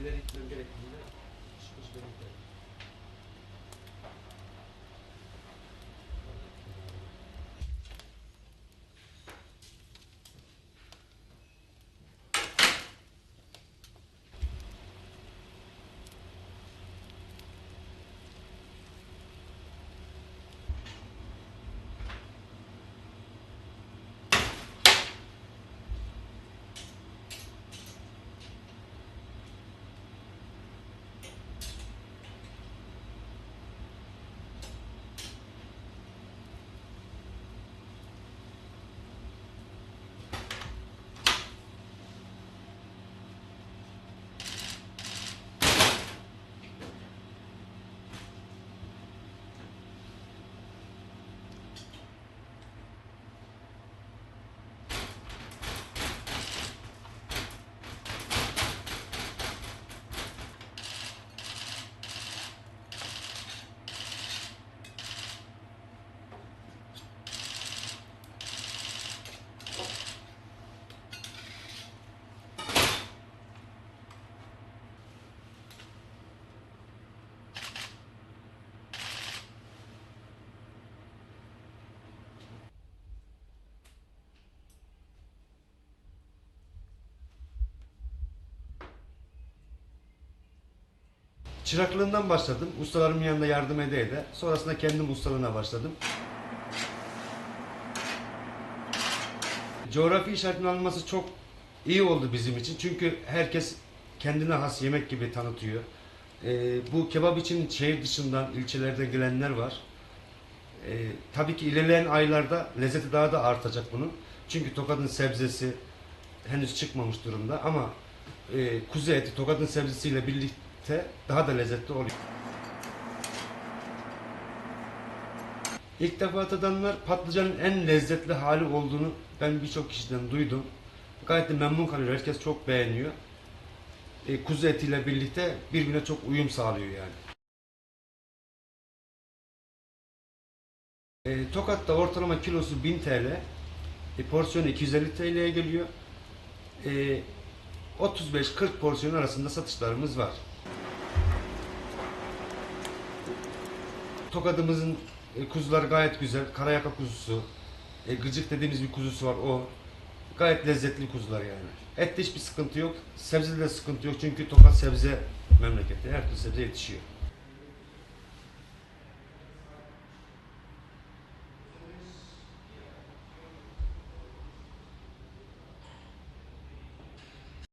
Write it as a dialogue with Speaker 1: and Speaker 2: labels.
Speaker 1: ileri gitmem gerektiğinde çıkış belirtiyor.
Speaker 2: Çıraklığından başladım. Ustalarımın yanında yardım ede ede. Sonrasında kendim ustalığına başladım. Coğrafi işaretin alınması çok iyi oldu bizim için. Çünkü herkes kendine has yemek gibi tanıtıyor. Ee, bu kebap için şehir dışından, ilçelerden gelenler var. Ee, tabii ki ilerleyen aylarda lezzeti daha da artacak bunun. Çünkü Tokat'ın sebzesi henüz çıkmamış durumda ama e, kuzu eti Tokat'ın sebzesiyle birlikte daha da lezzetli oluyor. İlk defa tadanlar patlıcanın en lezzetli hali olduğunu ben birçok kişiden duydum. Gayet de memnun kalıyor. Herkes çok beğeniyor. E, kuzu etiyle birlikte birbirine çok uyum sağlıyor yani. E, Tokat'ta ortalama kilosu 1000 TL. E, porsiyonu 250 TL'ye geliyor. E, 35-40 porsiyon arasında satışlarımız var. Tokadımızın e, kuzuları gayet güzel. Karayaka kuzusu, e, gıcık dediğimiz bir kuzusu var o. Gayet lezzetli kuzular yani. Ette hiçbir sıkıntı yok. Sebzede de sıkıntı yok çünkü Tokat sebze memleketi. Her türlü sebze yetişiyor.